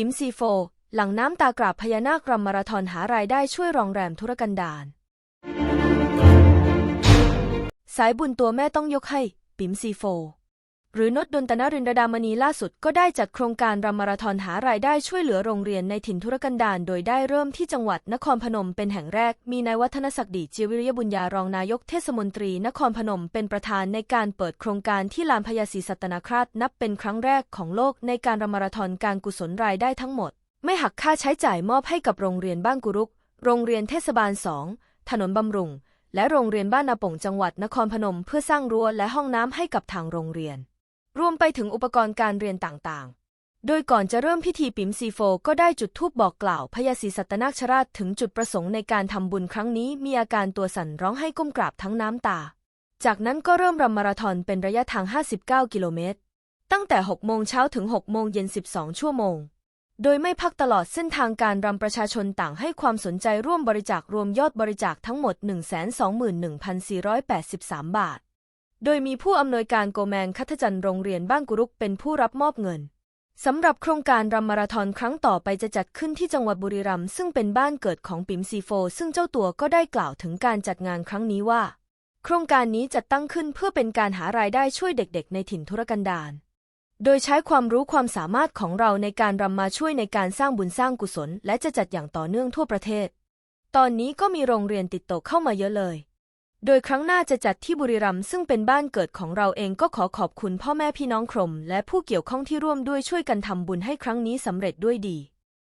ปิมซีโฟ หลังน้ำตากราบพญานาครำมาราธอนหารายได้ช่วยรองแรมธุรกันดารสายบุญตัวแม่ต้องยกให้ ปิมซีโฟ หรือนดดนตนรินดามณีล่าสุดก็ได้จัดโครงการรำมาราธอนหารายได้ช่วยเหลือโรงเรียนในถิ่นธุรกันดารโดยได้เริ่มที่จังหวัดนครพนมเป็นแห่งแรก มีนายวัฒนศักดิ์ดีจิวิริยบุญญารองนายกเทศมนตรีนครพนมเป็นประธานในการเปิดโครงการที่ลานพญาศรีสัตนคราชนับเป็นครั้งแรกของโลกในการรำมาราธอนการกุศลรายได้ทั้งหมด ไม่หักค่าใช้จ่ายมอบให้กับโรงเรียนบ้านกุรุก โรงเรียนเทศบาลสองถนนบำรุง และโรงเรียนบ้านนาป่งจังหวัดนครพนม เพื่อสร้างรั้วและห้องน้ำให้กับทางโรงเรียน รวมไปถึงอุปกรณ์การเรียนต่างๆ โดยก่อนจะเริ่มพิธีปิมซีโฟก็ได้จุดธูปบอกกล่าวพญาศรีสัตนาคราชถึงจุดประสงค์ในการทำบุญครั้งนี้มีอาการตัวสั่นร้องไห้ก้มกราบทั้งน้ำตา จากนั้นก็เริ่มรำมาราธอนเป็นระยะทาง 59 กิโลเมตร ตั้งแต่ 6 โมงเช้าถึง 6 โมงเย็น 12 ชั่วโมง โดยไม่พักตลอดเส้นทางการรำประชาชนต่างให้ความสนใจร่วมบริจาครวมยอดบริจาคทั้งหมด 121,483 บาท โดยมีผู้อำนวยการโกแมงคัทจันทร์โรงเรียนบ้านกุรุกเป็นผู้รับมอบเงินสำหรับโครงการรำมาราธอนครั้งต่อไปจะจัดขึ้นที่จังหวัดบุรีรัมย์ซึ่งเป็นบ้านเกิดของปิมซีโฟ ซึ่งเจ้าตัวก็ได้กล่าวถึงการจัดงานครั้งนี้ว่า โครงการนี้จัดตั้งขึ้นเพื่อเป็นการหารายได้ช่วยเด็กๆ ในถิ่นธุรกันดารโดยใช้ความรู้ความสามารถของเราในการรำมาช่วยในการสร้างบุญสร้างกุศล และจะจัดอย่างต่อเนื่องทั่วประเทศ ตอนนี้ก็มีโรงเรียนติดต่อเข้ามาเยอะเลย โดยครั้งหน้าจะจัดที่บุรีรัมย์ซึ่งเป็นบ้านเกิดของเราเองก็ขอขอบคุณพ่อแม่พี่น้องครม และผู้เกี่ยวข้องที่ร่วมด้วยช่วยกันทำบุญให้ครั้งนี้สำเร็จด้วยดี